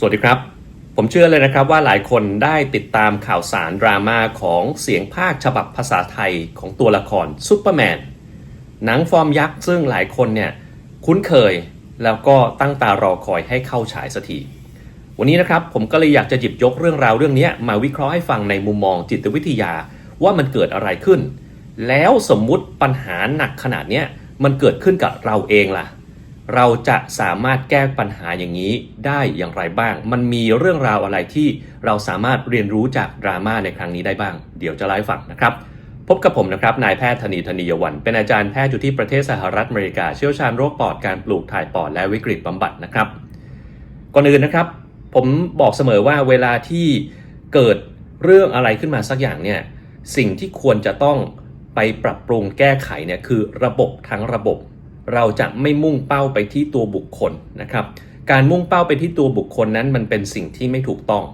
สวัสดีครับ ผมเชื่อเลยนะครับว่าหลายคนได้ติดตามข่าวสารดราม่าของเสียงภาคฉบับภาษาไทยของตัวละครซูเปอร์แมนหนังฟอร์มยักษ์ซึ่งหลายคนเนี่ยคุ้นเคยแล้วก็ตั้งตารอคอยให้เข้าฉายสักทีวันนี้นะครับผมก็เลยอยากจะหยิบยกเรื่องราวเรื่องนี้มาวิเคราะห์ให้ฟังในมุมมองจิตวิทยาว่ามันเกิดอะไรขึ้น แล้วสมมุติปัญหาหนักขนาดนี้มันเกิดขึ้นกับเราเองล่ะ เราจะสามารถแก้ปัญหาอย่างนี้ได้อย่างไรบ้าง มันมีเรื่องราวอะไรที่เราสามารถเรียนรู้จากดราม่าในครั้งนี้ได้บ้าง เดี๋ยวจะเล่าให้ฟังนะครับ พบกับผมนะครับ นายแพทย์ธนีธนียวัน เป็นอาจารย์แพทย์อยู่ที่ประเทศสหรัฐอเมริกา เชี่ยวชาญโรคปอด การปลูกถ่ายปอด และวิกฤตบำบัดนะครับ ก่อนอื่นนะครับ ผมบอกเสมอว่าเวลาที่เกิดเรื่องอะไรขึ้นมาสักอย่างเนี่ย สิ่งที่ควรจะต้องไปปรับปรุงแก้ไขเนี่ยคือระบบทั้งระบบ เราจะไม่มุ่งเป้าไปที่ตัวบุคคลนะครับ การมุ่งเป้าไปที่ตัวบุคคลนั้นมันเป็นสิ่งที่ไม่ถูกต้อง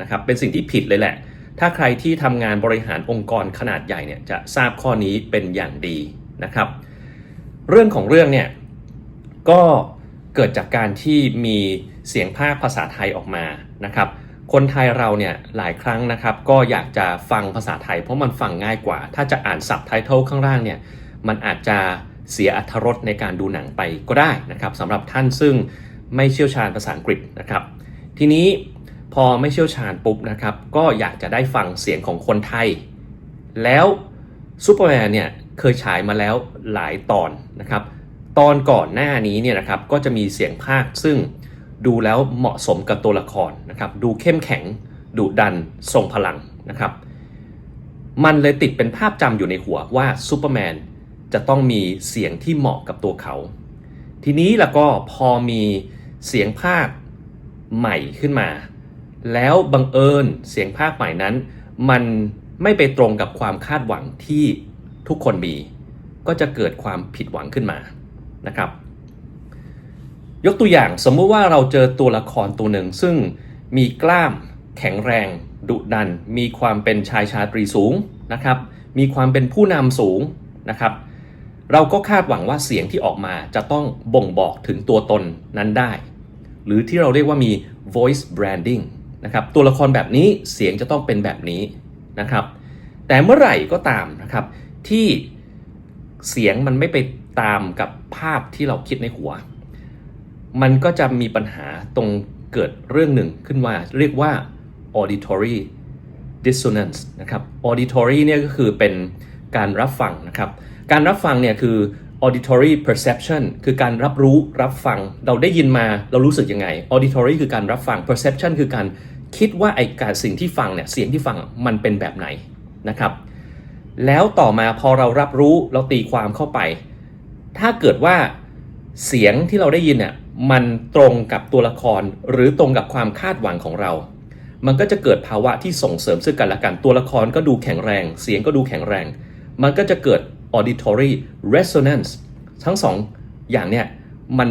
นะครับ เป็นสิ่งที่ผิดเลยแหละ ถ้าใครที่ทำงานบริหารองค์กรขนาดใหญ่เนี่ยจะทราบข้อนี้เป็นอย่างดีนะครับ เรื่องของเรื่องเนี่ยก็เกิดจากการที่มีเสียงภาคภาษาไทยออกมานะครับ คนไทยเราเนี่ยหลายครั้งนะครับ ก็อยากจะฟังภาษาไทยเพราะมันฟังง่ายกว่า ถ้าจะอ่านซับไตเติลข้างล่างเนี่ยมันอาจจะ เสียอรรถรสในการดูหนังไปก็ได้นะครับสำหรับท่านซึ่งไม่เชี่ยวชาญภาษาอังกฤษนะครับ ทีนี้พอไม่เชี่ยวชาญปุ๊บนะครับก็อยากจะได้ฟังเสียงของคนไทย แล้วซูเปอร์แมนเนี่ยเคยฉายมาแล้วหลายตอนนะครับ ตอนก่อนหน้านี้เนี่ยนะครับก็จะมีเสียงภาคซึ่งดูแล้วเหมาะสมกับตัวละครนะครับ ดูเข้มแข็งดุดันทรงพลังนะครับ มันเลยติดเป็นภาพจำอยู่ในหัวว่าซูเปอร์แมน จะต้องมีเสียงที่เหมาะกับตัวเขา ทีนี้แล้วก็พอมีเสียงภาคใหม่ขึ้นมา แล้วบังเอิญเสียงภาคใหม่นั้น มันไม่ไปตรงกับความคาดหวังที่ทุกคนมี ก็จะเกิดความผิดหวังขึ้นมานะครับ ยกตัวอย่างสมมุติว่าเราเจอตัวละครตัวหนึ่งซึ่งมีกล้ามแข็งแรง ดุดัน มีความเป็นชายชาตรีสูงนะครับ มีความเป็นผู้นำสูงนะครับ เราก็คาดหวังว่าเสียงที่ออกมาจะต้องบ่งบอกถึงตัวตนนั้นได้ หรือที่เราเรียกว่ามี voice branding นะครับตัวละครแบบนี้เสียงจะต้องเป็นแบบนี้นะครับ แต่เมื่อไหร่ก็ตามนะครับที่เสียงมันไม่ไปตามกับภาพที่เราคิดในหัว มันก็จะมีปัญหาตรงเกิดเรื่องหนึ่งขึ้นมาเรียกว่า auditory dissonance นะครับ auditory เนี่ยก็คือเป็นการรับฟังนะครับ การรับฟังเนี่ยคือ auditory perception คือการรับรู้รับฟัง เราได้ยินมาเรารู้สึกยังไง auditory คือการรับฟัง perception คือการคิดว่าไอการสิ่งที่ฟังเนี่ยเสียงที่ฟังมันเป็นแบบไหนนะครับ แล้วต่อมาพอเรารับรู้เราตีความเข้าไป ถ้าเกิดว่าเสียงที่เราได้ยินเนี่ยมันตรงกับตัวละครหรือตรงกับความคาดหวังของเรา มันก็จะเกิดภาวะที่ส่งเสริมซึ่งกันและกันตัวละครก็ดูแข็งแรง เสียงก็ดูแข็งแรง มันก็จะเกิด auditory resonance ทั้งสองอย่างเนี่ยมัน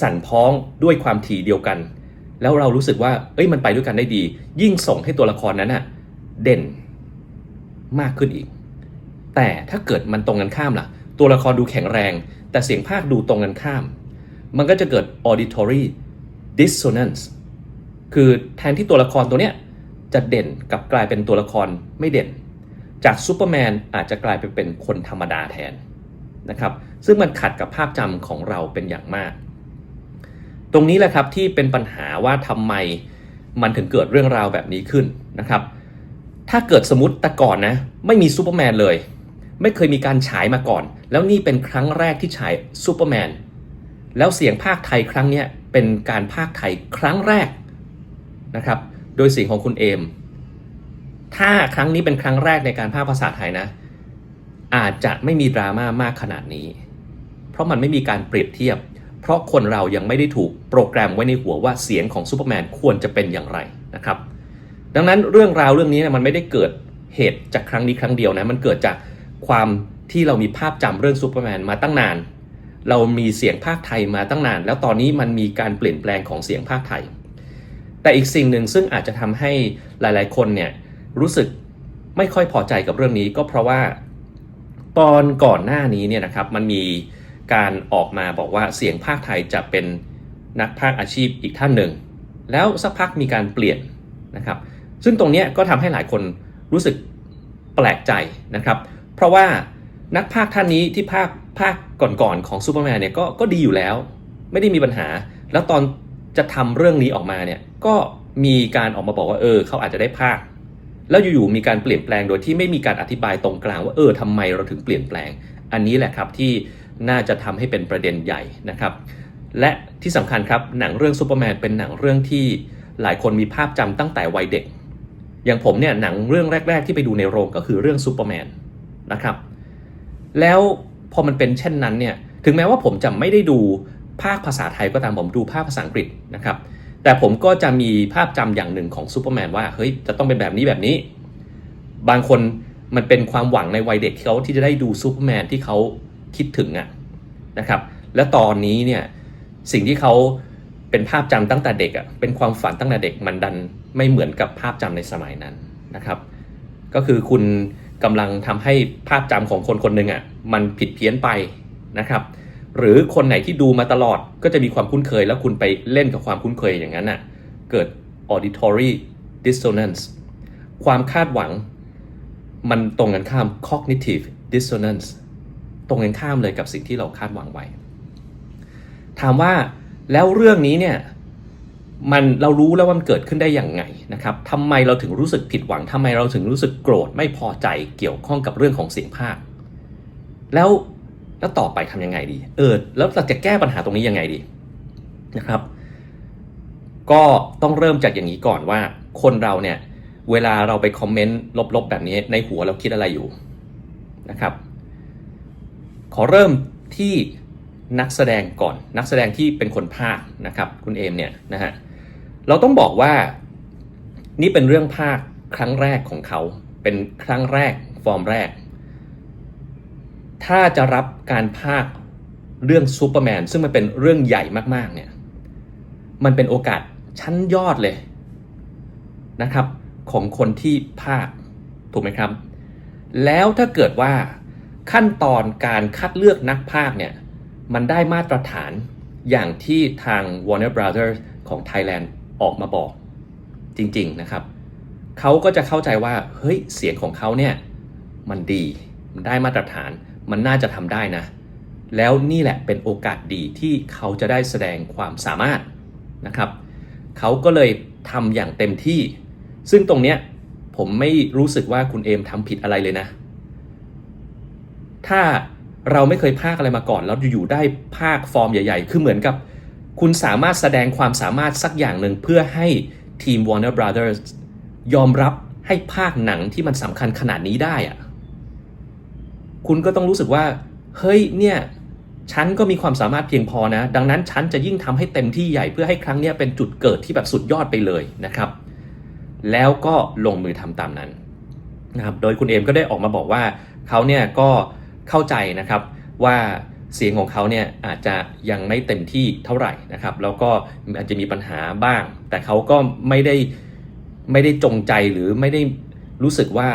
สั่นพ้องด้วยความถี่เดียวกัน แล้วเรารู้สึกว่า เอ้ยมันไปด้วยกันได้ดี ยิ่งส่งให้ตัวละครนั้นน่ะเด่นมากขึ้นอีก แต่ถ้าเกิดมันตรงกันข้ามล่ะ ตัวละครดูแข็งแรง แต่เสียงภาคดูตรงกันข้าม มันก็จะเกิด auditory dissonance คือแทนที่ตัวละครตัวเนี้ยจะเด่นกับกลายเป็นตัวละครไม่เด่น จากซูเปอร์แมนอาจจะกลายไปเป็นคนธรรมดาแทนนะครับซึ่งมันขัดกับภาพจำของเราเป็นอย่างมาก ตรงนี้แหละครับที่เป็นปัญหาว่าทำไมมันถึงเกิดเรื่องราวแบบนี้ขึ้นนะครับถ้าเกิดสมมติแต่ก่อนนะไม่มีซูเปอร์แมนเลย ไม่เคยมีการฉายมาก่อน แล้วนี่เป็นครั้งแรกที่ฉายซูเปอร์แมนแล้วเสียงภาคไทยครั้งนี้เป็นการภาคไทยครั้งแรกนะครับโดยเสียงของคุณเอม ถ้าครั้งนี้เป็นครั้งแรกในการภาคภาษาไทยนะ อาจจะไม่มีดราม่ามากขนาดนี้ เพราะมันไม่มีการเปรียบเทียบ เพราะคนเรายังไม่ได้ถูกโปรแกรมไว้ในหัวว่าเสียงของซูเปอร์แมนควรจะเป็นอย่างไรนะครับ ดังนั้นเรื่องราวเรื่องนี้นะมันไม่ได้เกิดเหตุจากครั้งนี้ครั้งเดียวนะ มันเกิดจากความที่เรามีภาพจำเรื่องซูเปอร์แมนมาตั้งนาน เรามีเสียงภาคไทยมาตั้งนาน แล้วตอนนี้มันมีการเปลี่ยนแปลงของเสียงภาคไทย แต่อีกสิ่งหนึ่งซึ่งอาจจะทำให้หลาย ๆ คนเนี่ย รู้สึกไม่ค่อยพอใจกับเรื่องนี้ก็เพราะว่าตอนก่อนหน้านี้เนี่ยนะครับมันมีการออกมาบอกว่าเสียงภาคไทยจะเป็นนักภาคอาชีพอีกท่านหนึ่ง แล้วสักพักมีการเปลี่ยนนะครับ ซึ่งตรงนี้ก็ทำให้หลายคนรู้สึกแปลกใจนะครับ เพราะว่านักพากย์ท่านนี้ที่ภาคภาคก่อนๆของซูเปอร์แมนเนี่ยก็ก็ดีอยู่แล้ว ไม่ได้มีปัญหา แล้วตอนจะทำเรื่องนี้ออกมาเนี่ยก็มีการออกมาบอกว่าเออเขาอาจจะได้ภาค แล้วอยู่ๆมีการเปลี่ยนแปลงโดยที่ไม่มีการอธิบายตรงกลางว่าเออทำไมเราถึงเปลี่ยนแปลง อันนี้แหละครับที่น่าจะทำให้เป็นประเด็นใหญ่นะครับ และที่สำคัญครับหนังเรื่องซูเปอร์แมนเป็นหนังเรื่องที่หลายคนมีภาพจำตั้งแต่วัยเด็ก อย่างผมเนี่ยหนังเรื่องแรก ๆ ที่ไปดูในโรงก็คือเรื่องซูเปอร์แมนนะครับ แล้วพอมันเป็นเช่นนั้นเนี่ยถึงแม้ว่าผมจะไม่ได้ดูภาคภาษาไทยก็ตามผมดูภาคภาษาอังกฤษนะครับ แต่ผมก็จะมีภาพจำอย่างหนึ่งของซูเปอร์แมนว่าเฮ้ยจะต้องเป็นแบบนี้แบบนี้ บางคนมันเป็นความหวังในวัยเด็กเขาที่จะได้ดูซูเปอร์แมนที่เขาคิดถึงอะนะครับ และตอนนี้เนี่ยสิ่งที่เขาเป็นภาพจำตั้งแต่เด็กอะเป็นความฝันตั้งแต่เด็กมันดันไม่เหมือนกับภาพจำในสมัยนั้นนะครับ ก็คือคุณกำลังทำให้ภาพจำของคนคนหนึ่งอะมันผิดเพี้ยนไปนะครับ หรือคนไหนที่ดูมาตลอดก็จะมีความคุ้นเคย แล้วคุณไปเล่นกับความคุ้นเคยอย่างนั้นอะเกิด auditory dissonance ความคาดหวัง มันตรงกันข้าม cognitive dissonance ตรงกันข้ามเลยกับสิ่งที่เราคาดหวังไว้ ถามว่าแล้วเรื่องนี้เนี่ยมันเรารู้แล้วว่ามันเกิดขึ้นได้อย่างไงนะครับทำไมเราถึงรู้สึกผิดหวังทำไมเราถึงรู้สึกโกรธไม่พอใจเกี่ยวข้องกับเรื่องของเสียงภาค แล้ว แล้วต่อไปทำยังไงดี เออ แล้วเราจะแก้ปัญหาตรงนี้ยังไงดีนะครับ ก็ต้องเริ่มจากอย่างนี้ก่อนว่า คนเราเนี่ย เวลาเราไปคอมเมนต์ลบๆแบบนี้ในหัวเราคิดอะไรอยู่นะครับ ขอเริ่มที่นักแสดงก่อน นักแสดงที่เป็นคนภาคนะครับ คุณเอมเนี่ยนะฮะเราต้องบอกว่านี่เป็นเรื่องภาคครั้งแรกของเขา เป็นครั้งแรกฟอร์มแรก ถ้าจะรับการภาคเรื่องซูเปอร์แมนซึ่งมันเป็นเรื่องใหญ่มากๆเนี่ยมันเป็นโอกาสชั้นยอดเลยนะครับ ของคนที่ภาคถูกไหมครับ แล้วถ้าเกิดว่าขั้นตอนการคัดเลือกนักภาคเนี่ยมันได้มาตรฐานอย่างที่ทาง Warner Brothers ของ Thailand ออกมาบอกจริงๆนะครับ เขาก็จะเข้าใจว่า เฮ้ย เสียงของเขาเนี่ย มันดี มันได้มาตรฐาน มันน่าจะทำได้นะ แล้วนี่แหละเป็นโอกาสดีที่เขาจะได้แสดงความสามารถนะครับ เขาก็เลยทำอย่างเต็มที่ ซึ่งตรงเนี้ยผมไม่รู้สึกว่าคุณเอมทำผิดอะไรเลยนะ ถ้าเราไม่เคยภาคอะไรมาก่อน แล้วอยู่ๆได้ภาคฟอร์มใหญ่ ๆ คือเหมือนกับ คุณสามารถแสดงความสามารถสักอย่างหนึ่งเพื่อให้ทีม Warner Brothers ยอมรับให้ภาคหนังที่มันสำคัญขนาดนี้ได้อะ คุณก็ต้องรู้สึกว่า เฮ้ยเนี่ยฉันก็มีความสามารถเพียงพอนะ ดังนั้นฉันจะยิ่งทำให้เต็มที่ใหญ่เพื่อให้ครั้งนี้เป็นจุดเกิดที่แบบสุดยอดไปเลยนะครับ แล้วก็ลงมือทำตามนั้นนะครับ โดยคุณเอมก็ได้ออกมาบอกว่าเขาเนี่ยก็เข้าใจนะครับว่าเสียงของเขาเนี่ยอาจจะยังไม่เต็มที่เท่าไหร่นะครับ แล้วก็อาจจะมีปัญหาบ้าง แต่เขาก็ไม่ได้ไม่ได้จงใจหรือไม่ได้รู้สึกว่า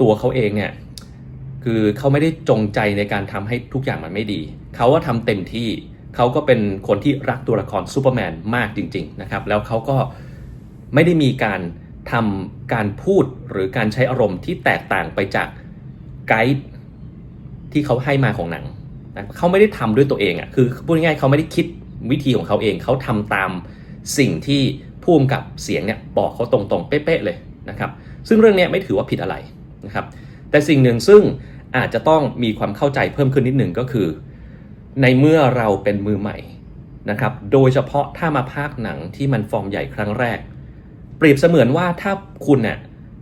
ตัวเขาเองเนี่ย คือเขาไม่ได้จงใจในการทำให้ทุกอย่างมันไม่ดี เขาก็ทำเต็มที่ เขาก็เป็นคนที่รักตัวละครซูเปอร์แมนมากจริง ๆ นะครับ แล้วเขาก็ไม่ได้มีการทำการพูดหรือการใช้อารมณ์ที่แตกต่างไปจากไกด์ที่เขาให้มาของหนังนะเขาไม่ได้ทำด้วยตัวเองอะ่ะ คือพูดง่ายๆเขาไม่ได้คิดวิธีของเขาเอง เขาทำตามสิ่งที่ผู้กำกับเสียงเนี่ยบอกเขาตรงๆ เป๊ะๆเลยนะครับ ซึ่งเรื่องนี้ไม่ถือว่าผิดอะไรนะครับ แต่สิ่งหนึ่งซึ่ง อาจจะต้องมีความเข้าใจเพิ่มขึ้นนิดหนึ่งก็คือ ในเมื่อเราเป็นมือใหม่นะครับ โดยเฉพาะถ้ามาภาคหนังที่มันฟอร์มใหญ่ครั้งแรก เปรียบเสมือนว่าถ้าคุณเน่ย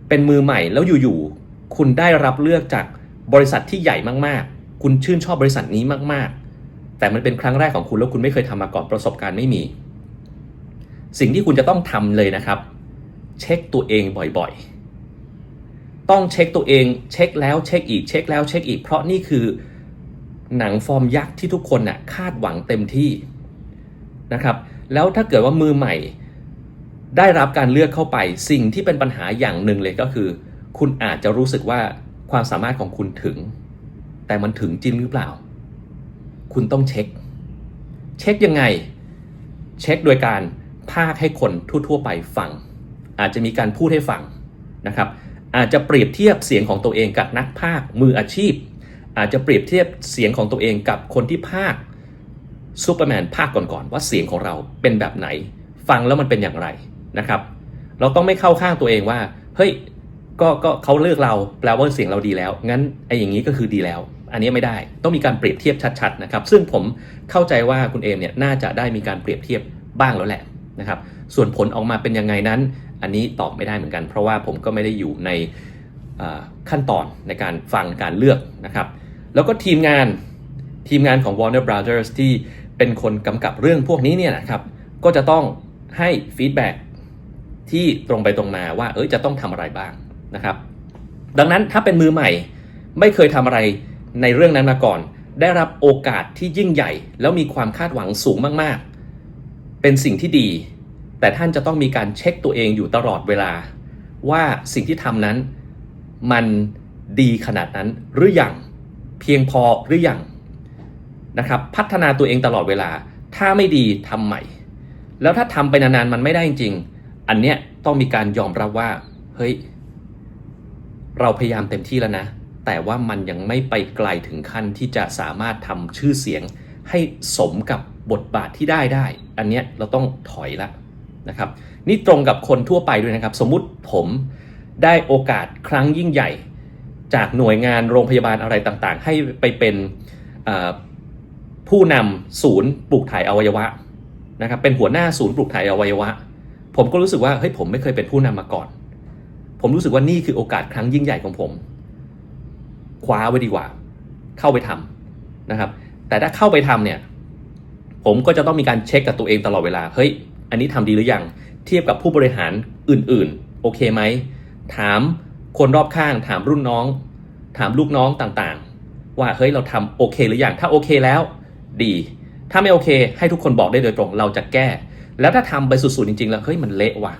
เป็นมือใหม่แล้วอยู่ๆคุณได้รับเลือกจากบริษัทที่ใหญ่มากๆ คุณชื่นชอบบริษัทนี้มากๆ แต่มันเป็นครั้งแรกของคุณแล้วคุณไม่เคยทำมาก่อนประสบการณ์ไม่มี สิ่งที่คุณจะต้องทำเลยนะครับ เช็คตัวเองบ่อยๆ ต้องเช็คตัวเอง เช็คแล้วเช็คอีก เช็คแล้วเช็คอีก เพราะนี่คือหนังฟอร์มยักษ์ที่ทุกคนน่ะคาดหวังเต็มที่นะครับ แล้วถ้าเกิดว่ามือใหม่ ได้รับการเลือกเข้าไป สิ่งที่เป็นปัญหาอย่างหนึ่งเลยก็คือ คุณอาจจะรู้สึกว่าความสามารถของคุณถึง แต่มันถึงจริงหรือเปล่า คุณต้องเช็ค เช็คยังไง เช็คโดยการพากให้คนทั่ว ๆ ไปฟัง อาจจะมีการพูดให้ฟังนะครับ อาจจะเปรียบเทียบเสียงของตัวเองกับนักพากย์มืออาชีพ อาจจะเปรียบเทียบเสียงของตัวเองกับคนที่พากซูเปอร์แมนภาคก่อนๆว่าเสียงของเราเป็นแบบไหน ฟังแล้วมันเป็นอย่างไรนะครับ เราต้องไม่เข้าข้างตัวเองว่าเฮ้ยก็ก็เขาเลือกเราแปลว่าเสียงเราดีแล้ว งั้นไอ้อย่างนี้ก็คือดีแล้ว อันนี้ไม่ได้ต้องมีการเปรียบเทียบชัดๆนะครับ ซึ่งผมเข้าใจว่าคุณเอมเนี่ยน่าจะได้มีการเปรียบเทียบบ้างแล้วแหละนะครับ ส่วนผลออกมาเป็นยังไงนั้น อันนี้ตอบไม่ได้เหมือนกัน เพราะว่าผมก็ไม่ได้อยู่ในขั้นตอนในการฟังการเลือกนะครับ แล้วก็ทีมงานทีมงานของ Warner Brothers ที่เป็นคนกำกับเรื่องพวกนี้เนี่ยนะครับก็จะต้องให้ฟีดแบ็กที่ตรงไปตรงมาว่าเอยจะต้องทำอะไรบ้างนะครับ ดังนั้นถ้าเป็นมือใหม่ไม่เคยทำอะไรในเรื่องนั้นมาก่อน ได้รับโอกาสที่ยิ่งใหญ่ แล้วมีความคาดหวังสูงมากๆ เป็นสิ่งที่ดี แต่ท่านจะต้องมีการเช็คตัวเองอยู่ตลอดเวลา ว่าสิ่งที่ทำนั้น มันดีขนาดนั้นหรือยังเพียงพอหรือยังนะครับพัฒนาตัวเองตลอดเวลา ถ้าไม่ดีทำใหม่ แล้วถ้าทำไปนานๆมันไม่ได้จริง อันเนี้ยต้องมีการยอมรับว่าเฮ้ยเราพยายามเต็มที่แล้วนะ แต่ว่ามันยังไม่ไปไกลถึงขั้นที่จะสามารถทำชื่อเสียงให้สมกับบทบาทที่ได้ได้ อันเนี้ยเราต้องถอยละ นะครับนี่ตรงกับคนทั่วไปด้วยนะครับ สมมุติผมได้โอกาสครั้งยิ่งใหญ่ จากหน่วยงานโรงพยาบาลอะไรต่างๆ ให้ไปเป็นผู้นำศูนย์ปลูกถ่ายอวัยวะนะครับเป็นหัวหน้าศูนย์ปลูกถ่ายอวัยวะ ผมก็รู้สึกว่าเฮ้ยผมไม่เคยเป็นผู้นำมาก่อน ผมรู้สึกว่านี่คือโอกาสครั้งยิ่งใหญ่ของผมคว้าไว้ดีกว่า เข้าไปทำนะครับ แต่ถ้าเข้าไปทำเนี่ยผมก็จะต้องมีการเช็คกับตัวเองตลอดเวลาเฮ้ย อันนี้ทำดีหรือยังเทียบกับผู้บริหารอื่นๆ โอเคไหม ถามคนรอบข้าง ถามรุ่นน้อง ถามลูกน้องต่างๆ ว่าเฮ้ยเราทำโอเคหรือยังถ้าโอเคแล้ว ดี ถ้าไม่โอเค ให้ทุกคนบอกได้โดยตรง เราจะแก้ แล้วถ้าทำไปสุดๆจริงๆ แล้วเฮ้ยมันเละว่ะ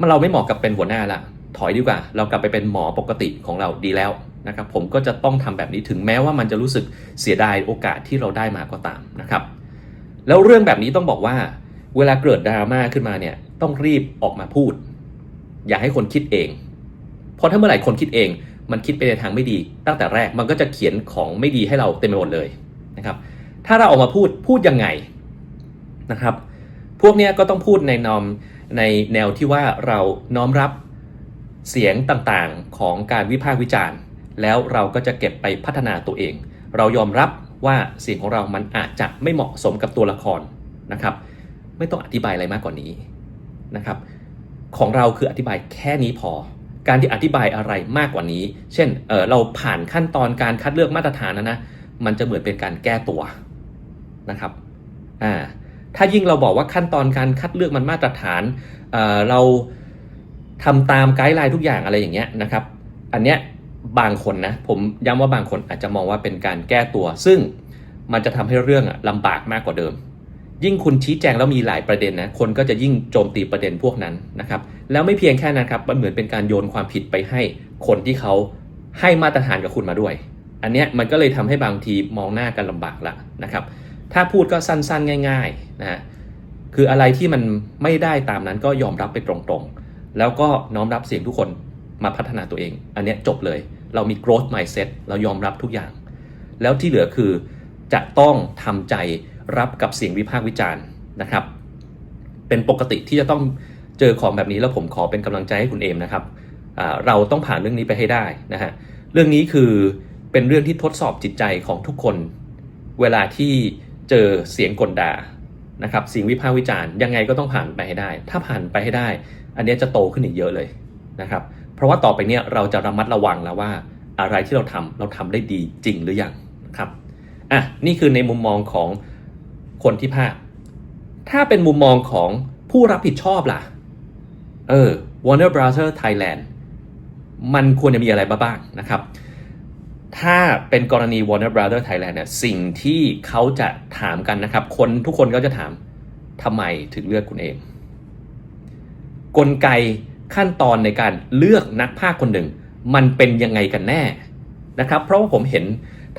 มันเราไม่เหมาะกับเป็นหัวหน้าละถอยดีกว่า เรากลับไปเป็นหมอปกติของเราดีแล้วนะครับผมก็จะต้องทำแบบนี้ถึงแม้ว่ามันจะรู้สึกเสียดายโอกาสที่เราได้มาก็ตามนะครับ แล้วเรื่องแบบนี้ต้องบอกว่า เวลาเกิดดราม่าขึ้นมาเนี่ย ต้องรีบออกมาพูด อย่าให้คนคิดเอง เพราะถ้าเมื่อไหร่คนคิดเอง มันคิดไปในทางไม่ดี ตั้งแต่แรกมันก็จะเขียนของไม่ดีให้เราเต็มไปหมดเลยนะครับ ถ้าเราออกมาพูดพูดยังไงนะครับ พวกนี้ก็ต้องพูดในนอมในแนวที่ว่าเราน้อมรับเสียงต่างๆของการวิพากษ์วิจารณ์ แล้วเราก็จะเก็บไปพัฒนาตัวเอง เรายอมรับว่าเสียงของเรามันอาจจะไม่เหมาะสมกับตัวละครนะครับ ไม่ต้องอธิบายอะไรมากกว่านี้นะครับ ของเราคืออธิบายแค่นี้พอ การที่อธิบายอะไรมากกว่านี้ เช่นเเราผ่านขั้นตอนการคัดเลือกมาตรฐานนะนะมันจะเหมือนเป็นการแก้ตัวนะครับอ่าถ้ายิ่งเราบอกว่าขั้นตอนการคัดเลือกมันมาตรฐานเเราทำตามไกด์ไลน์ทุกอย่างอะไรอย่างเงี้ยนะครับ อันเนี้ยบางคนนะผมย้ำว่าบางคนอาจจะมองว่าเป็นการแก้ตัว ซึ่งมันจะทำให้เรื่องอะลำบากมากกว่าเดิม ยิ่งคุณชี้แจงแล้วมีหลายประเด็นนะคนก็จะยิ่งโจมตีประเด็นพวกนั้นนะครับแล้วไม่เพียงแค่นั้นครับมันเหมือนเป็นการโยนความผิดไปให้คนที่เขาให้มาตรฐานกับคุณมาด้วย อันเนี้ยมันก็เลยทำให้บางทีมองหน้ากันลำบากละนะครับถ้าพูดก็สั้นๆง่าย ๆนะฮะคืออะไรที่มันไม่ได้ตามนั้นก็ยอมรับไปตรงๆ แล้วก็น้อมรับเสียงทุกคนมาพัฒนาตัวเอง อันเนี้ยจบเลย เรามี growth mindset เรายอมรับทุกอย่าง แล้วที่เหลือคือจะต้องทำใจ รับกับเสียงวิพากษ์วิจารณ์นะครับ เป็นปกติที่จะต้องเจอของแบบนี้แล้วผมขอเป็นกำลังใจให้คุณเอมนะครับเราต้องผ่านเรื่องนี้ไปให้ได้นะฮะเรื่องนี้คือเป็นเรื่องที่ทดสอบจิตใจของทุกคน เวลาที่เจอเสียงกลด่านะครับเสียงวิพากษ์วิจารณ์ยังไงก็ต้องผ่านไปให้ได้ ถ้าผ่านไปให้ได้ อันนี้จะโตขึ้นอีกเยอะเลยนะครับ เพราะว่าต่อไปเนี้ยเราจะระมัดระวังแล้วว่าอะไรที่เราทำเราทำได้ดีจริงหรือยังครับอะนี่คือในมุมมองของ คนที่ภาค ถ้าเป็นมุมมองของผู้รับผิดชอบล่ะ เออ Warner Brothers Thailand มันควรจะมีอะไรบ้างนะครับ ถ้าเป็นกรณี Warner Brothers Thailand เนี่ยสิ่งที่เขาจะถามกันนะครับ คนทุกคนก็จะถามทำไมถึงเลือกคุณเองกลไกขั้นตอนในการเลือกนักภาคคนหนึ่ง มันเป็นยังไงกันแน่นะครับ เพราะว่าผมเห็น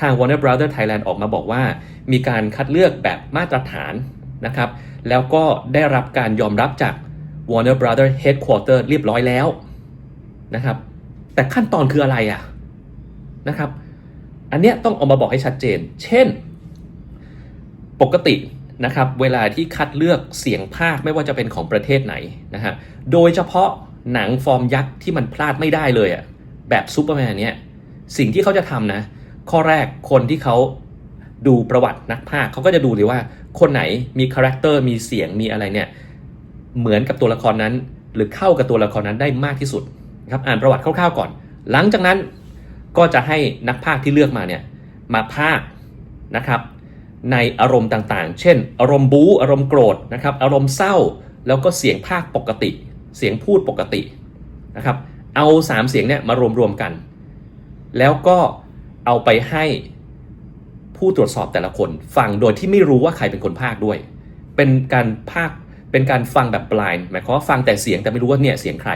ทาง Warner Brothers Thailand ออกมาบอกว่า มีการคัดเลือกแบบมาตรฐานนะครับ แล้วก็ได้รับการยอมรับจาก Warner Brother Headquarter เรียบร้อยแล้วนะครับ แต่ขั้นตอนคืออะไรอะนะครับ อันเนี้ยต้องเอามาบอกให้ชัดเจน เช่น ปกตินะครับ เวลาที่คัดเลือกเสียงภาคไม่ว่าจะเป็นของประเทศไหนนะฮะ โดยเฉพาะหนังฟอร์มยักษ์ที่มันพลาดไม่ได้เลยอะแบบซูเปอร์แมนเนี่ยสิ่งที่เขาจะทำนะ ข้อแรกคนที่เขาดูประวัตินักพากย์เขาก็จะดูเลยว่า คนไหนมีคาแรคเตอร์มีเสียงมีอะไรเนี่ยเหมือนกับตัวละครนั้น หรือเข้ากับตัวละครนั้นได้มากที่สุดครับอ่านประวัติคร่าวๆก่อน หลังจากนั้นก็จะให้นักพากย์ที่เลือกมาเนี่ยมาพากย์นะครับในอารมณ์ต่างๆ เช่น อารมณ์บู๊อารมณ์โกรธนะครับอารมณ์เศร้าแล้วก็เสียงพากย์ปกติ เสียงพูดปกตินะครับเอาสามเสียงเนี่ยมารวมๆกัน แล้วก็ เอาไปให้ผู้ตรวจสอบแต่ละคน ฟังโดยที่ไม่รู้ว่าใครเป็นคนพากย์ด้วย เป็นการพากย์เป็นการฟังแบบ blind หมายความว่าฟังแต่เสียงแต่ไม่รู้ว่าเนี่ยเสียงใคร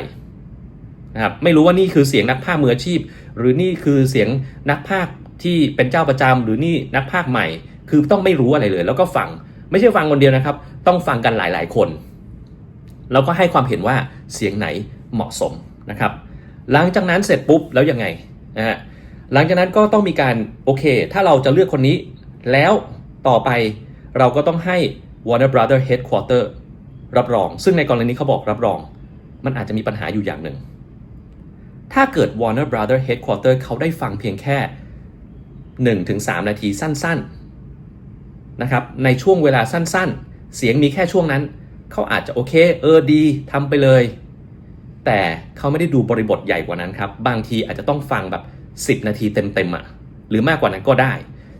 นะครับไม่รู้ว่านี่คือเสียงนักพากย์มืออาชีพ หรือนี่คือเสียงนักพากย์ที่เป็นเจ้าประจำหรือนี่นักพากย์ใหม่ คือต้องไม่รู้อะไรเลย แล้วก็ฟังไม่ใช่ฟังคนเดียวนะครับ ต้องฟังกันหลาย ๆ คน แล้วก็ให้ความเห็นว่าเสียงไหนเหมาะสมนะครับ หลังจากนั้นเสร็จปุ๊บแล้วยังไงนะฮะ หลังจากนั้นก็ต้องมีการโอเค ถ้าเราจะเลือกคนนี้ แล้วต่อไปเราก็ต้องให้ Warner Brother Headquarter รับรอง ซึ่งในกรณีนี้เขาบอกรับรอง มันอาจจะมีปัญหาอยู่อย่างหนึ่ง ถ้าเกิด Warner Brother Headquarter เขาได้ฟังเพียงแค่ 1-3 นาทีสั้น ๆ นะครับ ในช่วงเวลาสั้น ๆ เสียงมีแค่ช่วงนั้น เขาอาจจะโอเค เออดีทำไปเลย แต่เขาไม่ได้ดูบริบทใหญ่กว่านั้นครับ บางทีอาจจะต้องฟังแบบ 10 นาทีเต็มๆอะ่ะหรือมากกว่านั้นก็ได้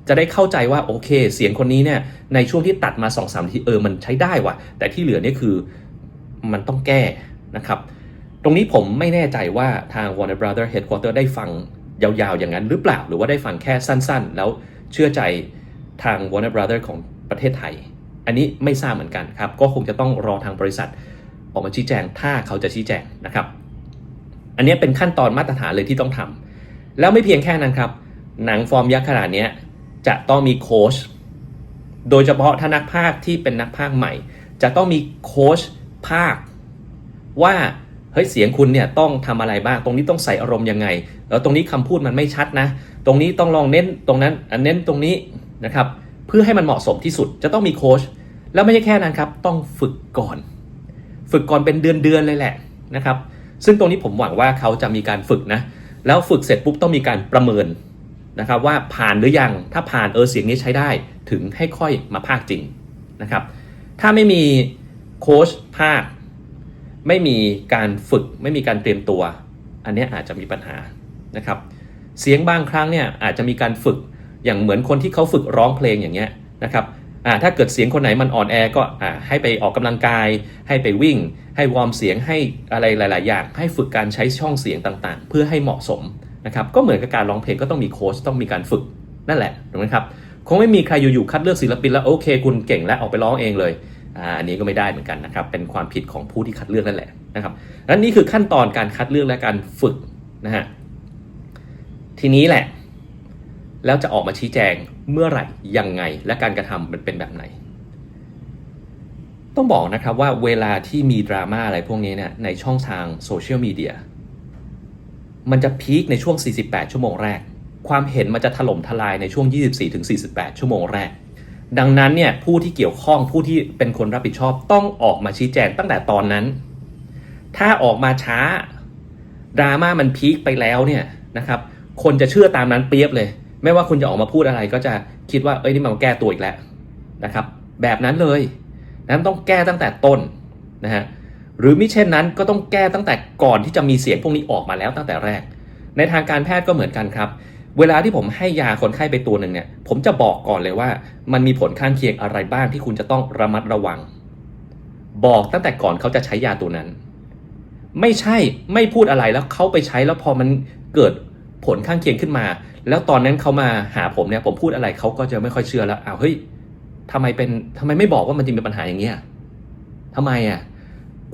จะได้เข้าใจว่าโอเค เสียงคนนี้เนี่ยในช่วงที่ตัดมา2-3นามทีเออมันใช้ได้ว่ะ แต่ที่เหลือเนี่ยคือมันต้องแก้นะครับ ตรงนี้ผมไม่แน่ใจว่าทาง Warner Brother Headquarter ได้ฟังยาวๆ อย่างนั้นหรือเปล่า หรือว่าได้ฟังแค่สั้นๆ แล้วเชื่อใจทาง Warner Brother ของประเทศไทย อันนี้ไม่ทราบเหมือนกันครับ ก็คงจะต้องรอทางบริษัทออกมาชี้แจง ถ้าเขาจะชี้แจงนะครับ อันนี้เป็นขั้นตอนมาตรฐานเลยที่ต้องทำ แล้วไม่เพียงแค่นั้นครับ หนังฟอร์มยักษ์ขนาดนี้จะต้องมีโค้ชโดยเฉพาะถ้านักพากที่เป็นนักพากใหม่ จะต้องมีโค้ชพากย์ว่าเฮ้ยเสียงคุณเนี่ยต้องทำอะไรบ้าง ตรงนี้ต้องใส่อารมณ์ยังไง แล้วตรงนี้คำพูดมันไม่ชัดนะ ตรงนี้ต้องลองเน้นตรงนั้นอันเน้นตรงนี้นะครับ เพื่อให้มันเหมาะสมที่สุด จะต้องมีโค้ชแล้วไม่ใช่แค่นั้นครับ ต้องฝึกก่อน ฝึกก่อนเป็นเดือนๆเลยแหละนะครับ ซึ่งตรงนี้ผมหวังว่าเขาจะมีการฝึกนะ แล้วฝึกเสร็จปุ๊บต้องมีการประเมินนะครับว่าผ่านหรือยังถ้าผ่านเออเสียงนี้ใช้ได้ถึงให้ค่อยมาพากย์จริงนะครับถ้าไม่มีโค้ชพากย์ไม่มีการฝึก ไม่มีการเตรียมตัว อันนี้อาจจะมีปัญหานะครับเสียงบางครั้งเนี่ยอาจจะมีการฝึกอย่างเหมือนคนที่เขาฝึกร้องเพลงอย่างเงี้ยนะครับอ่าถ้าเกิดเสียงคนไหนมันอ่อนแอก็อ่าให้ไปออกกำลังกาย ให้ไปวิ่ง ให้วอร์มเสียงให้อะไรหลาย ๆ อย่าง ให้ฝึกการใช้ช่องเสียงต่าง ๆ เพื่อให้เหมาะสมนะครับก็เหมือนกับการร้องเพลงก็ต้องมีโค้ชต้องมีการฝึกนั่นแหละถูกไหมครับคงไม่มีใครอยู่ ๆ คัดเลือกศิลปินแล้วโอเค คุณเก่งแล้วออกไปร้องเองเลยอ่าอันนี้ก็ไม่ได้เหมือนกันนะครับเป็นความผิดของผู้ที่คัดเลือกนั่นแหละนะครับและนี่คือขั้นตอนการคัดเลือกและการฝึกนะฮะทีนี้แหละ แล้วจะออกมาชี้แจงเมื่อไหร่ยังไงและการกระทำมันเป็นแบบไหน ต้องบอกนะครับว่าเวลาที่มีดราม่าอะไรพวกนี้เนี่ยในช่องทางโซเชียลมีเดียมันจะพีคในช่วง 48 ชั่วโมงแรก ความเห็นมันจะถล่มทลายในช่วง 24-48 ชั่วโมงแรก ดังนั้นเนี่ยผู้ที่เกี่ยวข้องผู้ที่เป็นคนรับผิดชอบต้องออกมาชี้แจงตั้งแต่ตอนนั้น ถ้าออกมาช้าดราม่ามันพีคไปแล้วเนี่ยนะครับคนจะเชื่อตามนั้นเปียบเลย ไม่ว่าคุณจะออกมาพูดอะไรก็จะคิดว่าเอ้ยนี่มันแก้ตัวอีกแล้วนะครับ แบบนั้นเลย นั้นต้องแก้ตั้งแต่ต้นนะฮะหรือมิเช่นนั้นก็ต้องแก้ตั้งแต่ก่อนที่จะมีเสียงพวกนี้ออกมาแล้วตั้งแต่แรก ในทางการแพทย์ก็เหมือนกันครับ เวลาที่ผมให้ยาคนไข้ไปตัวหนึ่งเนี่ย ผมจะบอกก่อนเลยว่า มันมีผลข้างเคียงอะไรบ้างที่คุณจะต้องระมัดระวัง บอกตั้งแต่ก่อนเขาจะใช้ยาตัวนั้น ไม่ใช่ไม่พูดอะไรแล้วเขาไปใช้แล้วพอมันเกิดผลข้างเคียงขึ้นมา แล้วตอนนั้นเขามาหาผมเนี่ยผมพูดอะไรเขาก็จะไม่ค่อยเชื่อแล้วอ้าวเฮ้ย ทำไมเป็นทำไมไม่บอกว่ามันจะมีปัญหาอย่างเงี้ยทำไมอะ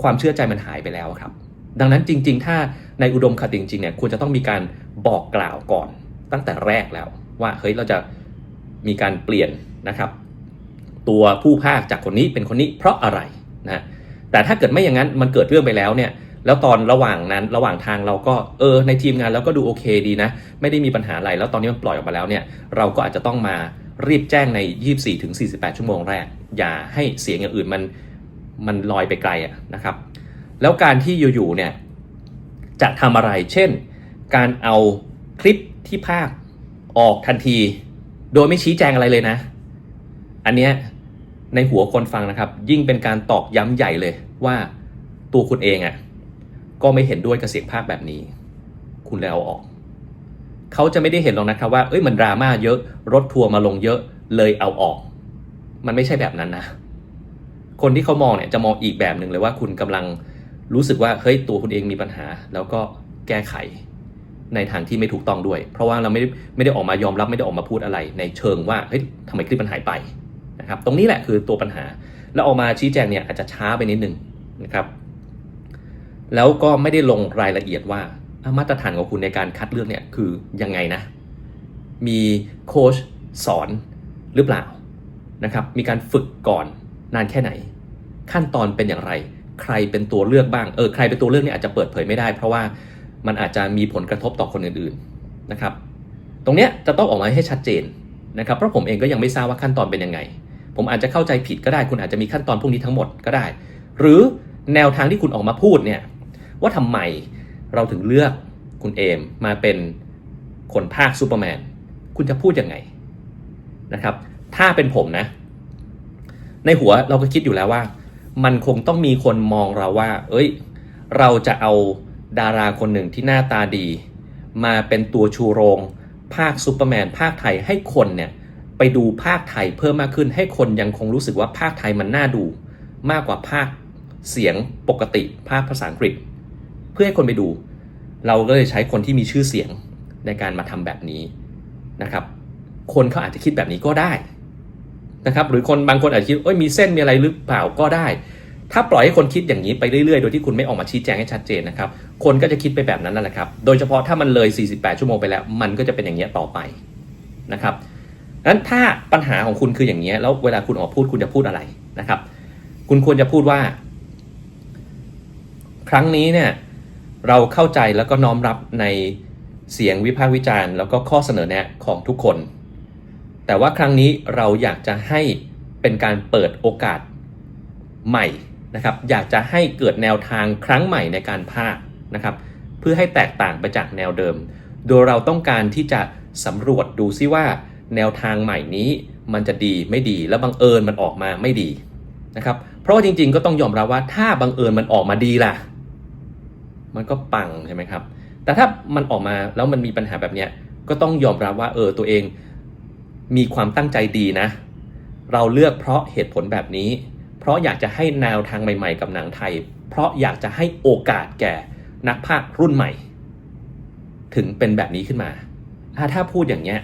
ความเชื่อใจมันหายไปแล้วครับ ดังนั้นจริง ๆ ถ้าในอุดมคติจริงๆเนี่ยควรจะต้องมีการบอกกล่าวก่อนตั้งแต่แรกแล้ว ว่าเฮ้ยเราจะมีการเปลี่ยนนะครับ ตัวผู้ภาคจากคนนี้เป็นคนนี้เพราะอะไรนะแต่ถ้าเกิดไม่อย่างนั้นมันเกิดเรื่องไปแล้วเนี่ยแล้วตอนระหว่างนั้นระหว่างทางเราก็เออในทีมงานเราก็ดูโอเคดีนะ ไม่ได้มีปัญหาอะไรแล้วตอนนี้มันปล่อยออกมาแล้วเนี่ยเราก็อาจจะต้องมา รีบแจ้งใน 24ถึง48 ชั่วโมงแรก อย่าให้เสียงอย่างอื่นมันมันลอยไปไกลอะนะครับ แล้วการที่อยู่ๆเนี่ยจะทำอะไร เช่น การเอาคลิปที่ภาคออกทันที โดยไม่ชี้แจงอะไรเลยนะ อันเนี้ยในหัวคนฟังนะครับ ยิ่งเป็นการตอกย้ำใหญ่เลยว่าตัวคุณเองอะ่ะก็ไม่เห็นด้วยกับเสียงภาคแบบนี้ คุณเลยเอาออก เขาจะไม่ได้เห็นหรอกนะครับว่าเอ้ยมันดราม่าเยอะรถทัวร์มาลงเยอะเลยเอาออก มันไม่ใช่แบบนั้นนะ คนที่เขามองเนี่ยจะมองอีกแบบหนึ่งเลยว่าคุณกำลังรู้สึกว่าเฮ้ยตัวคุณเองมีปัญหา แล้วก็แก้ไขในทางที่ไม่ถูกต้องด้วย เพราะว่าเราไม่ได้ไม่ได้ออกมายอมรับไม่ได้ออกมาพูดอะไร ในเชิงว่าเฮ้ยทำไมคลิปมันหายไปนะครับ ตรงนี้แหละคือตัวปัญหา แล้วออกมาชี้แจงเนี่ยอาจจะช้าไปนิดนึงนะครับ แล้วก็ไม่ได้ลงรายละเอียดว่า มาตรฐานของคุณในการคัดเลือกเนี่ยคือยังไงนะ มีโค้ชสอนหรือเปล่านะครับ มีการฝึกก่อนนานแค่ไหน ขั้นตอนเป็นอย่างไร ใครเป็นตัวเลือกบ้าง เออ ใครเป็นตัวเลือกเนี่ยอาจจะเปิดเผยไม่ได้ เพราะว่ามันอาจจะมีผลกระทบต่อคนอื่นๆนะครับ ตรงเนี้ยจะต้องออกมาให้ชัดเจนนะครับ เพราะผมเองก็ยังไม่ทราบว่าขั้นตอนเป็นยังไง ผมอาจจะเข้าใจผิดก็ได้ คุณอาจจะมีขั้นตอนพวกนี้ทั้งหมดก็ได้ หรือแนวทางที่คุณออกมาพูดเนี่ยว่าทำไม เราถึงเลือกคุณเอมมาเป็นคนภาคซูเปอร์แมน คุณจะพูดยังไงนะครับ ถ้าเป็นผมนะ ในหัวเราก็คิดอยู่แล้วว่า มันคงต้องมีคนมองเราว่า เอ้ย เราจะเอาดาราคนหนึ่งที่หน้าตาดี มาเป็นตัวชูโรง ภาคซูเปอร์แมน ภาคไทยให้คนเนี่ยไปดูภาคไทยเพิ่มมากขึ้นให้คนยังคงรู้สึกว่าภาคไทยมันน่าดู มากกว่าภาคเสียงปกติภาคภาษาอังกฤษ เพื่อให้คนไปดู เราก็เลยใช้คนที่มีชื่อเสียงในการมาทำแบบนี้นะครับ คนเขาอาจจะคิดแบบนี้ก็ได้นะครับ หรือคนบางคนอาจจะคิดเอ้ยมีเส้นมีอะไรหรือเปล่าก็ได้ ถ้าปล่อยให้คนคิดอย่างนี้ไปเรื่อยๆ โดยที่คุณไม่ออกมาชี้แจงให้ชัดเจนนะครับ คนก็จะคิดไปแบบนั้นนั่นแหละครับ โดยเฉพาะถ้ามันเลย 48 ชั่วโมงไปแล้ว มันก็จะเป็นอย่างนี้ต่อไปนะครับนั้นถ้าปัญหาของคุณคืออย่างนี้แล้วเวลาคุณออกพูดคุณจะพูดอะไรนะครับ คุณควรจะพูดว่า ครั้งนี้เนี่ย เราเข้าใจแล้วก็น้อมรับในเสียงวิพากษ์วิจารณ์ แล้วก็ข้อเสนอแนะของทุกคน แต่ว่าครั้งนี้เราอยากจะให้เป็นการเปิดโอกาสใหม่นะครับ อยากจะให้เกิดแนวทางครั้งใหม่ในการพากย์นะครับ เพื่อให้แตกต่างไปจากแนวเดิม โดยเราต้องการที่จะสำรวจดูซิว่า แนวทางใหม่นี้มันจะดีไม่ดีแล้วบังเอิญมันออกมาไม่ดีนะครับ เพราะว่าจริงๆก็ต้องยอมรับว่าถ้าบังเอิญมันออกมาดีล่ะ มันก็ปังใช่ไหมครับ แต่ถ้ามันออกมาแล้วมันมีปัญหาแบบเนี้ยก็ต้องยอมรับว่าเออตัวเองมีความตั้งใจดีนะ เราเลือกเพราะเหตุผลแบบนี้ เพราะอยากจะให้แนวทางใหม่ๆ กับหนังไทย เพราะอยากจะให้โอกาสแก่นักพากย์รุ่นใหม่ ถึงเป็นแบบนี้ขึ้นมา ถ้าถ้าพูดอย่างเงี้ย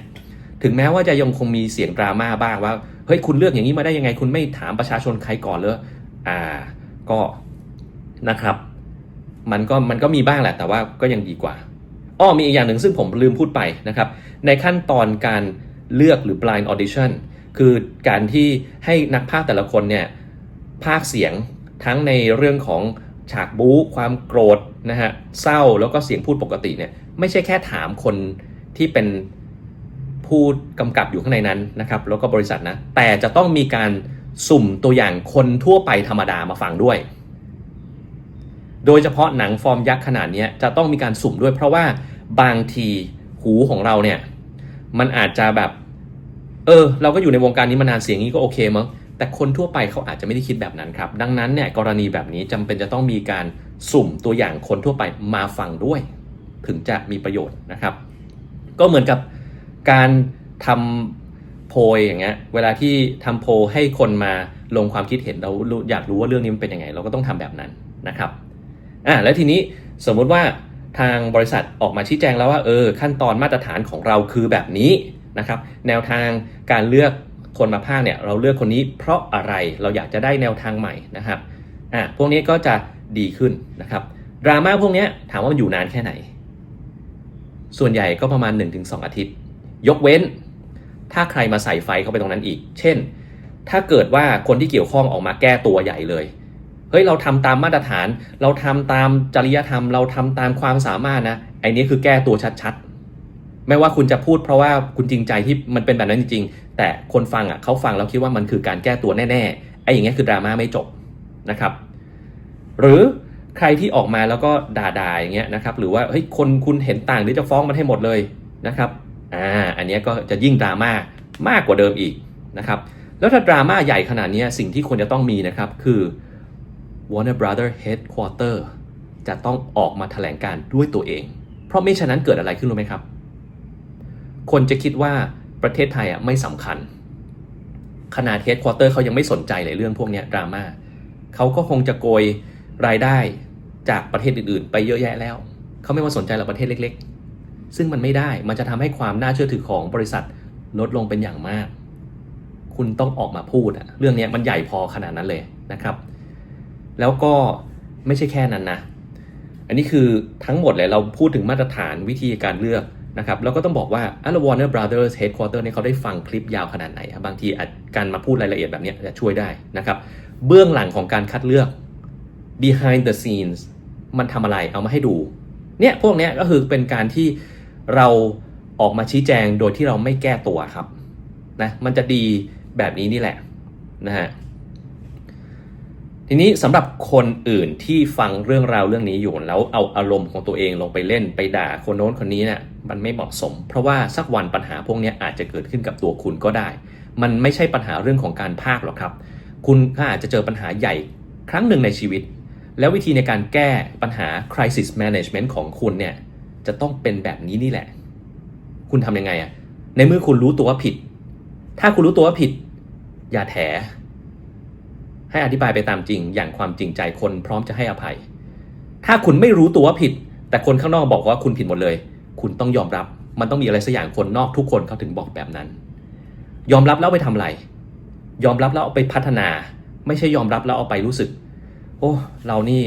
ถึงแม้ว่าจะยังคงมีเสียงดราม่าบ้างว่าเฮ้ยคุณเลือกอย่างนี้มาได้ยังไง คุณไม่ถามประชาชนใครก่อนเลยอ่าก็นะครับ มันก็มันก็มีบ้างแหละ แต่ว่าก็ยังดีกว่าอ้อมีอีกอย่างหนึ่งซึ่งผมลืมพูดไปนะครับ ในขั้นตอนการเลือกหรือ blind audition คือการที่ให้นักพากย์แต่ละคนเนี่ยพากเสียงทั้งในเรื่องของฉากบู๊ความโกรธนะฮะเศร้าแล้วก็เสียงพูดปกติเนี่ยไม่ใช่แค่ถามคนที่เป็นผู้กำกับอยู่ข้างในนั้นนะครับ แล้วก็บริษัทนะ แต่จะต้องมีการสุ่มตัวอย่างคนทั่วไปธรรมดามาฟังด้วย โดยเฉพาะหนังฟอร์มยักษ์ขนาดนี้จะต้องมีการสุ่มด้วย เพราะว่าบางทีหูของเราเนี่ย มันอาจจะแบบ เออ เราก็อยู่ในวงการนี้มานานเสียงนี้ก็โอเคมั้งแต่คนทั่วไปเขาอาจจะไม่ได้คิดแบบนั้นครับ ดังนั้นเนี่ยกรณีแบบนี้จำเป็นจะต้องมีการสุ่มตัวอย่างคนทั่วไปมาฟังด้วย ถึงจะมีประโยชน์นะครับ ก็เหมือนกับการทำโพยอย่างเงี้ยเวลาที่ทำโพลให้คนมาลงความคิดเห็นเราอยากรู้ว่าเรื่องนี้มันเป็นยังไง เราก็ต้องทำแบบนั้นนะครับ อ่าแล้วทีนี้สมมุติว่าทางบริษัทออกมาชี้แจงแล้วว่าเออขั้นตอนมาตรฐานของเราคือแบบนี้นะครับ แนวทางการเลือกคนมาภาคเนี่ยเราเลือกคนนี้เพราะอะไรเราอยากจะได้แนวทางใหม่นะครับอ่าพวกนี้ก็จะดีขึ้นนะครับดราม่าพวกนี้ถามว่ามันอยู่นานแค่ไหน ส่วนใหญ่ก็ประมาณ 1-2 อาทิตย์ ยกเว้น ถ้าใครมาใส่ไฟเข้าไปตรงนั้นอีก เช่น ถ้าเกิดว่าคนที่เกี่ยวข้องออกมาแก้ตัวใหญ่เลย เฮ้ยเราทำตามมาตรฐาน เราทำตามจริยธรรม เราทำตามความสามารถนะไอ้นี้คือแก้ตัวชัดๆ ไม่ว่าคุณจะพูดเพราะว่าคุณจริงใจที่มันเป็นแบบนั้นจริงๆ แต่คนฟังอะเขาฟังแล้วคิดว่ามันคือการแก้ตัวแน่ๆไอ้อย่างเงี้ยคือดราม่าไม่จบนะครับ หรือใครที่ออกมาแล้วก็ด่าๆอย่างเงี้ยนะครับหรือว่าเฮ้ยคนคุณเห็นต่างหรือจะฟ้องมันให้หมดเลยนะครับอ่าอันนี้ก็จะยิ่งดราม่ามากกว่าเดิมอีกนะครับแล้วถ้าดราม่าใหญ่ขนาดนี้สิ่งที่ควรจะต้องมีนะครับคือ Warner Brother Headquarter จะต้องออกมาแถลงการด้วยตัวเอง เพราะไม่ฉะนั้นเกิดอะไรขึ้นรู้ไหมครับ คนจะคิดว่าประเทศไทยอะไม่สำคัญ ขนาด Headquarter เขายังไม่สนใจเลยเรื่องพวกนี้ดราม่าเขาก็คงจะโกยรายได้จากประเทศอื่นๆ ไปเยอะแยะแล้ว เขาไม่มาสนใจเราประเทศเล็ก ๆ ซึ่งมันไม่ได้ มันจะทำให้ความน่าเชื่อถือของบริษัทลดลงเป็นอย่างมาก คุณต้องออกมาพูดอะเรื่องนี้มันใหญ่พอขนาดนั้นเลยนะครับ แล้วก็ไม่ใช่แค่นั้นนะ อันนี้คือทั้งหมดเลยเราพูดถึงมาตรฐานวิธีการเลือกนะครับแล้วก็ต้องบอกว่าอัล Warner Brothers Headquarter เนี่ยเขาได้ฟังคลิปยาวขนาดไหนบางทีการมาพูดรายละเอียดแบบนี้จะช่วยได้นะครับเบื้องหลังของการคัดเลือก behind the scenes มันทำอะไรเอามาให้ดูเนี่ยพวกนี้ก็คือเป็นการที่เราออกมาชี้แจงโดยที่เราไม่แก้ตัวครับนะมันจะดีแบบนี้นี่แหละนะฮะ ทีนี้สำหรับคนอื่นที่ฟังเรื่องราวเรื่องนี้อยู่แล้วเอาอารมณ์ของตัวเองลงไปเล่นไปด่าคนโน้นคนนี้เนี่ยมันไม่เหมาะสม เพราะว่าสักวันปัญหาพวกนี้อาจจะเกิดขึ้นกับตัวคุณก็ได้ มันไม่ใช่ปัญหาเรื่องของการพากหรอกครับ คุณก็อาจจะเจอปัญหาใหญ่ครั้งหนึ่งในชีวิต แล้ววิธีในการแก้ปัญหา crisis management ของคุณเนี่ยจะต้องเป็นแบบนี้นี่แหละ คุณทำยังไงอะในเมื่อคุณรู้ตัวว่าผิด ถ้าคุณรู้ตัวว่าผิด อย่าแถ ให้อธิบายไปตามจริง อย่างความจริงใจคนพร้อมจะให้อภัย ถ้าคุณไม่รู้ตัวว่าผิด แต่คนข้างนอกบอกว่าคุณผิดหมดเลย คุณต้องยอมรับ มันต้องมีอะไรสักอย่างคนนอกทุกคนเขาถึงบอกแบบนั้น ยอมรับแล้วไปทำอะไร ยอมรับแล้วเอาไปพัฒนา ไม่ใช่ยอมรับแล้วเอาไปรู้สึก โอ้เรานี่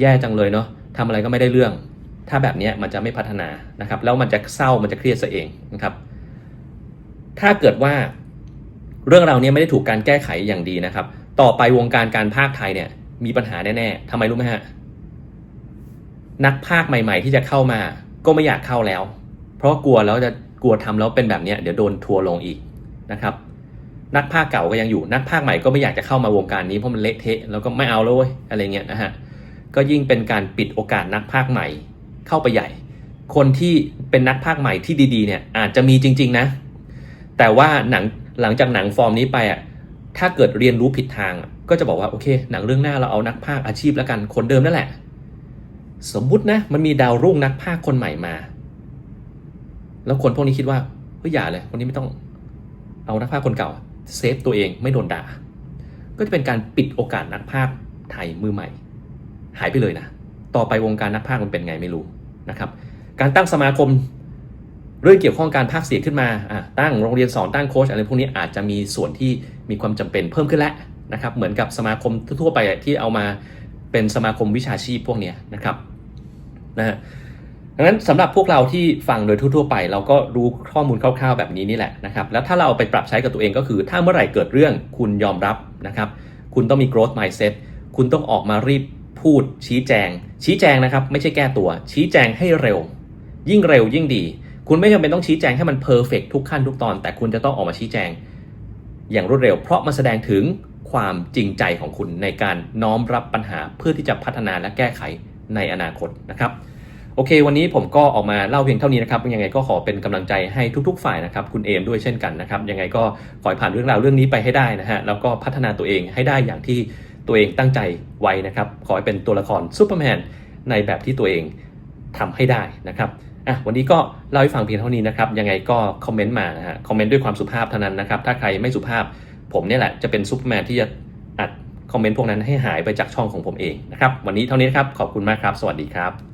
แย่จังเลยเนาะทำอะไรก็ไม่ได้เรื่อง ถ้าแบบนี้มันจะไม่พัฒนานะครับ แล้วมันจะเศร้ามันจะเครียดซะเองนะครับ ถ้าเกิดว่าเรื่องเราเนี้ไม่ได้ถูกการแก้ไขอย่างดีนะครับ ต่อไปวงการการภาคไทยเนี่ย มีปัญหาแน่ๆทำไมรู้ไหมฮะ นักภาคใหม่ๆ ที่จะเข้ามา ก็ไม่อยากเข้าแล้ว เพราะกลัวแล้วจะกลัวทำแล้วเป็นแบบเนี้ยเดี๋ยวโดนทัวร์ลงอีกนะครับ นักภาคเก่าก็ยังอยู่ นักภาคใหม่ก็ไม่อยากจะเข้ามาวงการนี้เพราะมันเละเทะแล้วก็ไม่เอาเลยเว้ยอะไรเงี้ยนะฮะ ก็ยิ่งเป็นการปิดโอกาสนักภาคใหม่ เข้าไปใหญ่ คนที่เป็นนักภาคใหม่ที่ดีๆเนี่ยอาจจะมีจริง ๆ นะ แต่ว่าหนังหลังจากหนังฟอร์มนี้ไปอะ ถ้าเกิดเรียนรู้ผิดทาง ก็จะบอกว่าโอเค หนังเรื่องหน้าเราเอานักภาคอาชีพแล้วกันคนเดิมนั่นแหละ สมมุตินะมันมีดาวรุ่งนักภาคคนใหม่มา แล้วคนพวกนี้คิดว่าเฮ้ยอย่าเลยคนนี้ไม่ต้องเอานักภาคคนเก่าเซฟตัวเองไม่โดนด่า ก็จะเป็นการปิดโอกาสนักภาคไทยมือใหม่ หายไปเลยนะ ต่อไปวงการนักภาคมันเป็นไงไม่รู้นะครับ การตั้งสมาคมเรื่องเกี่ยวข้องการภาคเสียงขึ้นมาตั้งโรงเรียนสอนตั้งโค้ชอะไรพวกนี้อาจจะมีส่วนที่ มีความจำเป็นเพิ่มขึ้นแล้วนะครับ เหมือนกับสมาคมทั่วไปที่เอามาเป็นสมาคมวิชาชีพพวกนี้นะครับนะฮะดังนั้นสำหรับพวกเราที่ฟังโดยทั่วๆไป เราก็รู้ข้อมูลคร่าวๆแบบนี้นี่แหละนะครับแล้วถ้าเราเอาไปปรับใช้กับตัวเองก็คือ ถ้าเมื่อไหร่เกิดเรื่องคุณยอมรับนะครับ คุณต้องมี growth mindset คุณต้องออกมารีบพูดชี้แจง ชี้แจงนะครับ ไม่ใช่แก้ตัว ชี้แจงให้เร็ว ยิ่งเร็วยิ่งดี คุณไม่จำเป็นต้องชี้แจงให้มันเพอร์เฟกทุกขั้นทุกตอน แต่คุณจะต้องออกมาชี้แจง อย่างรวดเร็ว เพราะมันแสดงถึงความจริงใจของคุณในการน้อมรับปัญหาเพื่อที่จะพัฒนาและแก้ไขในอนาคตนะครับโอเค วันนี้ผมก็ออกมาเล่าเพียงเท่านี้นะครับยังไงก็ขอเป็นกำลังใจให้ทุก ๆ ฝ่ายนะครับ คุณเอมด้วยเช่นกันนะครับ ยังไงก็ขอให้ผ่านเรื่องราวเรื่องนี้ไปให้ได้นะฮะแล้วก็พัฒนาตัวเองให้ได้อย่างที่ตัวเองตั้งใจไว้นะครับ ขอให้เป็นตัวละครซูเปอร์แมนในแบบที่ตัวเองทำให้ได้นะครับ อะวันนี้ก็เล่าให้ฟังเพียงเท่านี้นะครับ ยังไงก็คอมเมนต์มานะฮะคอมเมนต์ด้วยความสุภาพเท่านั้นนะครับ ถ้าใครไม่สุภาพผมเนี่ยแหละจะเป็นซูเปอร์แมนที่จะอัดคอมเมนต์พวกนั้นให้หายไปจากช่องของผมเองนะครับ วันนี้เท่านี้นครับ ขอบคุณมากครับ สวัสดีครับ